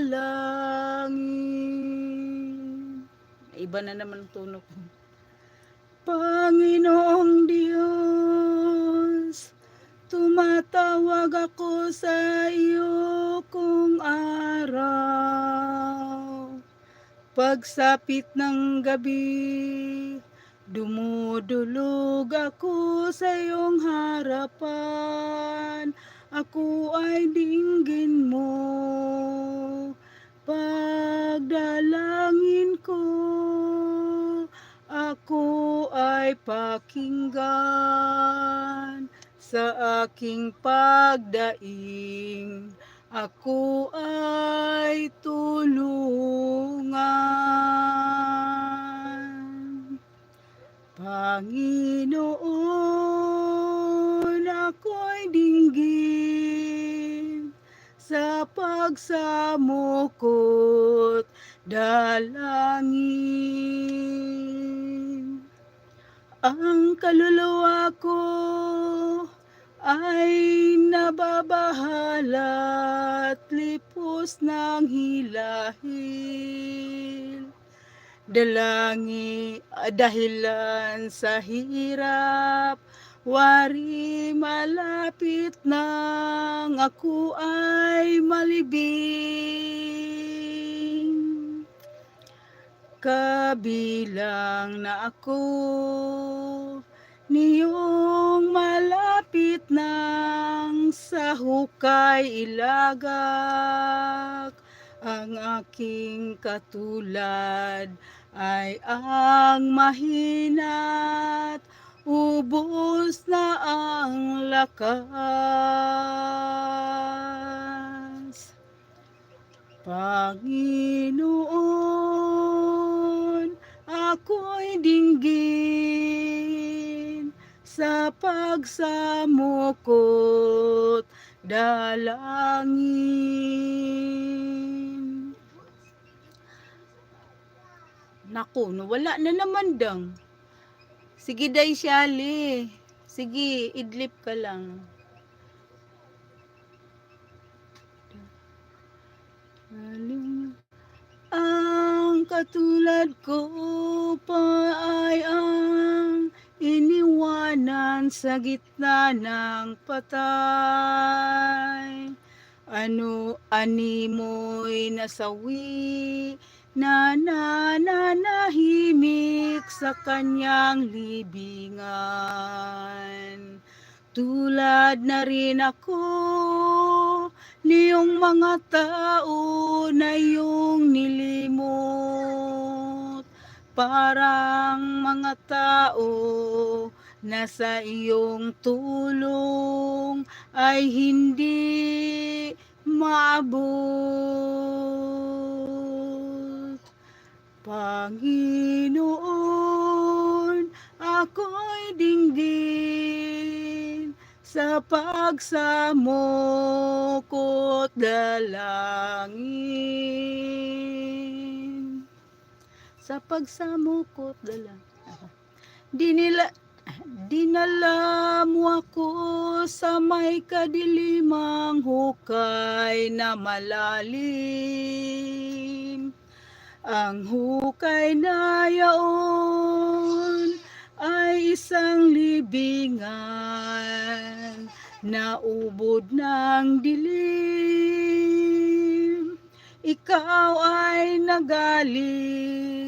dalangin. Iba na naman ang tunog. Panginoong Diyos, tumatawag ako sa iyo kung araw. Pagsapit ng gabi, dumudulog ako sa iyong harapan. Ako ay dinggin mo. Ay pakinggan sa aking pagdaing. Ako ay tulungan. Panginoon, ako'y dinggin sa pagsamukot dalangin. Ang kaluluwa ko ay nababahala at lipos ng hilahil. Dalangi dahilan sa hirap, wari malapit nang ako ay malibing. Kabilang na ako niyong malapit nang sa hukay ilagak ang aking katulad ay ang mahina't ubos na ang lakas. Panginoon, ako'y dinggin sa pagsamukot dalangin. Naku, wala na naman dang. Sige, Day Shali. Sige, idlip ka lang. Ang katulad ko pa ay ang iniwanan sa gitna ng patay. Ano ani mo'y nasawi na nananahimik sa kanyang libingan. Tulad na rin ako niyong mga tao na iyong nilimot. Parang mga tao na sa iyong tulong ay hindi maabot. Panginoon, ako'y dinggin sa pagsamukot dalangin. Sa pagsamukot dalangin. Di nila, dinala mo ako sa may kadilimang hukay na malalim. Ang hukay na yaon ay isang libingan na ubod ng dilim. Ikaw ay nagalit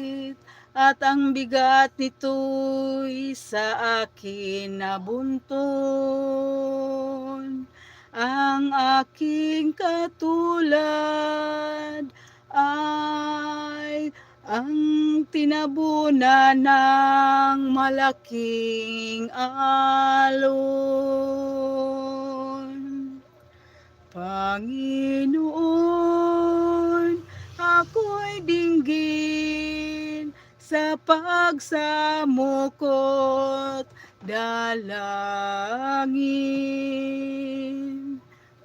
at ang bigat nito'y sa akin nabunton. Ang aking katulad ay ang tinabunan ng malaking alon. Panginoon, ako'y dinggin sa pagsamukot dalangin.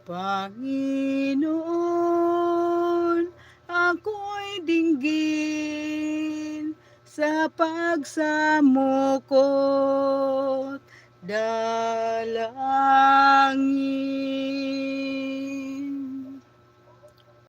Panginoon, ako'y dinggin sa pagsamukot dalangin.